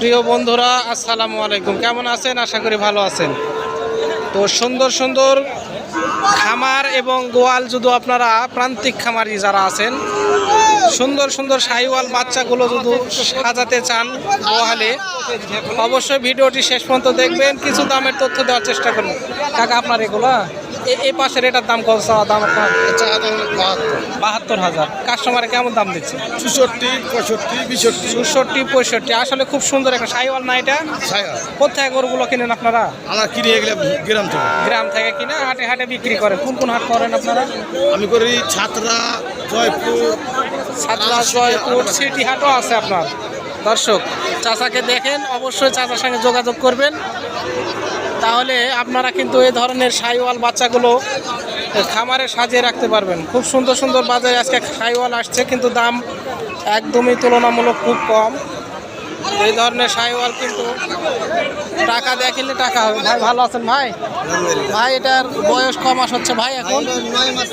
প্রিয় বন্ধুরা, আসসালামু আলাইকুম। কেমন আছেন? আশা করি ভালো আছেন। তো সুন্দর সুন্দর খামার এবং গোয়াল যদি আপনারা প্রান্তিক খামারি যারা আছেন, সুন্দর সুন্দর সাইওয়াল বাচ্চাগুলো যদি সাজাতে চান গোয়ালে, অবশ্যই ভিডিওটি শেষ পর্যন্ত দেখবেন। কিছু দামের তথ্য দেওয়ার চেষ্টা করবেন কাকা, আপনার এগুলা? এই পাশের এটার দাম কত চাওয়া? দাম আপনার বাহাত্তর। হাজার। কাস্টমারে কেমন দাম দিচ্ছে? চৌষট্টি পঁয়ষট্টি বিষট্টি। চৌষট্টি পঁয়ষট্টি। আসলে খুব সুন্দর একটা সাইওয়াল না এটা? কোথায় গরুগুলো কিনেন আপনারা? আমার কিনে এগুলো গ্রাম থেকে। গ্রাম থেকে কিনে হাটে হাটে বিক্রি করেন। কোন কোন হাট করেন আপনারা? আমি করি ছাত্রা জয়পুর সাতলা জয়পুর সিটি হাটও আছে আপনার। দর্শক চাচাকে দেখেন অবশ্যই চাচার সঙ্গে যোগাযোগ করবেন। তাহলে আপনারা কিন্তু এই ধরনের সাইওয়াল বাচ্চাগুলো খামারে সাজিয়ে রাখতে পারবেন। খুব সুন্দর সুন্দর বাজারে আজকে সাইওয়াল আসছে, কিন্তু দাম একদমই তুলনামূলক খুব কম। এই ধরনের সাইওয়াল কিন্তু টাকা দেখিলে টাকা হবে। ভাই ভালো আছেন ভাই? ভাই এটার বয়স ক মাস হচ্ছে ভাই এখন? নয় মাস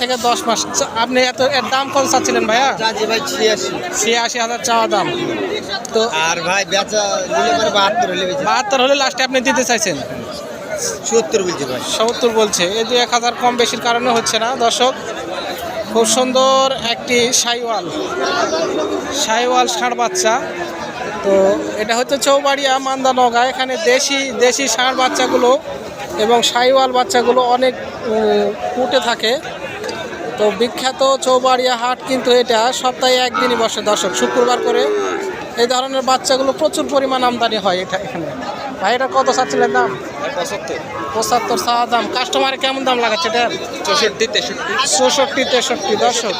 থেকে দশ মাস আপনি এত এর দাম কত চাচ্ছিলেন ভাইয়া? ছিয়াশি। হাজার চাওয়া দাম। তো আর ভাই বেচে বাহাত্তর হলে লাস্টে আপনি দিতে চাইছেন? সত্তর বলছি ভাই। সত্তর বলছে। এই দু এক হাজার কম বেশির কারণে হচ্ছে না। দর্শক খুব সুন্দর একটি সাইওয়াল। সাইওয়াল ষাঁড় বাচ্চা। তো এটা হচ্ছে চৌবাড়িয়া মান্দানগা। এখানে দেশি দেশি ষাঁড় বাচ্চাগুলো এবং সাইওয়াল বাচ্চাগুলো অনেক ফুটে থাকে। তো বিখ্যাত চৌবাড়িয়া হাট কিন্তু এটা। সপ্তাহে একদিনই বসে দর্শক। শুক্রবার করে এই ধরনের বাচ্চাগুলো প্রচুর পরিমাণ আমদানি হয় এটা এখানে। ভাই এটা কত চাচ্ছিলেন দাম? পঁচাত্তর। পঁচাত্তর চাওয়া দাম। কাস্টমারে কেমন দাম লাগাচ্ছে এটার চৌষট্টি তেষট্টি। চৌষট্টি তেষট্টি দর্শক।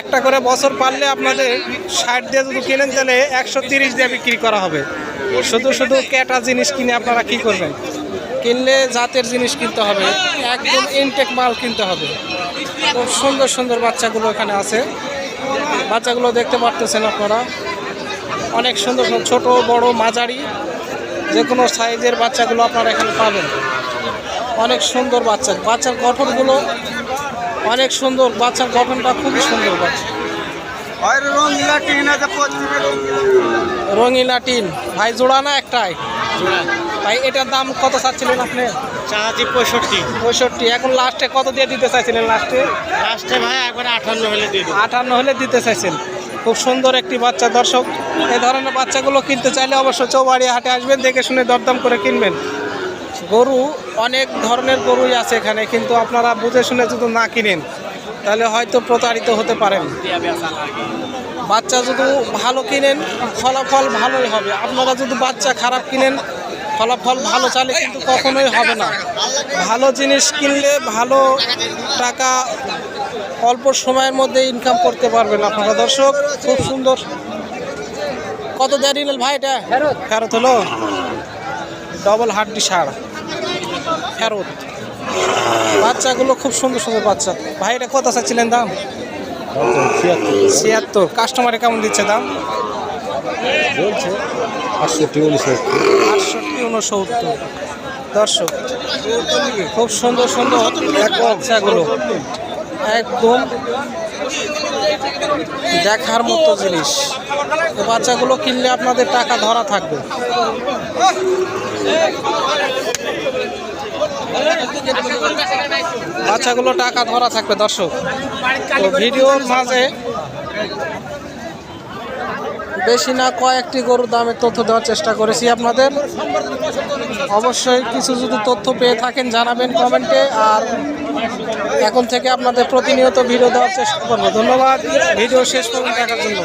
একটা করে বছর পারলে আপনাদের ষাট দিয়ে যদি কিনেন তাহলে একশো তিরিশ দিয়ে বিক্রি করা হবে। শুধু শুধু ক্যাটা জিনিস কিনে আপনারা কি করবেন? কিনলে জাতের জিনিস কিনতে হবে একদম ইনটেক মাল কিনতে হবে। খুব সুন্দর সুন্দর বাচ্চাগুলো এখানে আছে। বাচ্চাগুলো দেখতে পারতেছেন আপনারা। অনেক সুন্দর সুন্দর ছোট বড় মাঝারি। যে কোনো সাইজের বাচ্চাগুলো আপনারা এখানে পাবেন। অনেক সুন্দর বাচ্চা। বাচ্চার গঠনগুলো অনেক সুন্দর। বাচ্চার গঠনটা খুবই সুন্দর বাচ্চা। রঙিলা টিন ভাই জোড়া না একটাই? ভাই এটার দাম কত চাচ্ছিলেন আপনি? চাহাজি পঁয়ষট্টি। পঁয়ষট্টি। এখন লাস্টে কত দিয়ে দিতে চাইছিলেন লাস্টে লাস্টে ভাই একবার আঠান্ন হলে দিয়ে আটান্ন হলে দিতে চাইছেন। খুব সুন্দর একটি বাচ্চা দর্শক। এই ধরনের বাচ্চাগুলো কিনতে চাইলে অবশ্যই চৌবাড়িয়া হাটে আসবেন, দেখে শুনে দরদাম করে কিনবেন। গরু অনেক ধরনের গরুই আছে এখানে, কিন্তু আপনারা বুঝে শুনে যদি না কিনেন, তাহলে হয়তো প্রতারিত হতে পারেন। বাচ্চা যদি ভালো কিনেন, ফলাফল ভালোই হবে। আপনারা যদি বাচ্চা খারাপ কিনেন, ফলাফল ভালো চালে কিন্তু কখনোই হবে না। ভালো জিনিস কিনলে ভালো টাকা অল্প সময়ের মধ্যে ইনকাম করতে পারবেন আপনারা। দর্শক, খুব সুন্দর কত দেয় নিলেন ভাই এটা? ফেরত। হলো? ডবল হাড্ডি সার। ফেরত। বাচ্চাগুলো খুব সুন্দর সুন্দর বাচ্চা। ভাই এটা কত চাচ্ছিলেন দাম? ছিয়াত্তর। কাস্টমারে কেমন দিচ্ছে দাম? বলছে আটষট্টি আটষট্টি উনসত্তর। দর্শক খুব সুন্দর সুন্দর বাচ্চাগুলো। একদম দেখার মতো জিনিস। বাচ্চাগুলো কিনলে আপনাদের টাকা ধরা থাকবে। বাচ্চাগুলো টাকা ধরা থাকবে, দর্শক। তো ভিডিওর মাঝে বেশি না, কয়েকটি গরুর দামের তথ্য দেওয়ার চেষ্টা করেছি আপনাদের। অবশ্যই কিছু যদি তথ্য পেয়ে থাকেন, জানাবেন কমেন্টে। আর এখন থেকে আপনাদের প্রতিনিয়ত ভিডিও দেওয়ার চেষ্টা করব। ধন্যবাদ। ভিডিও শেষ পর্যন্ত দেখার জন্য।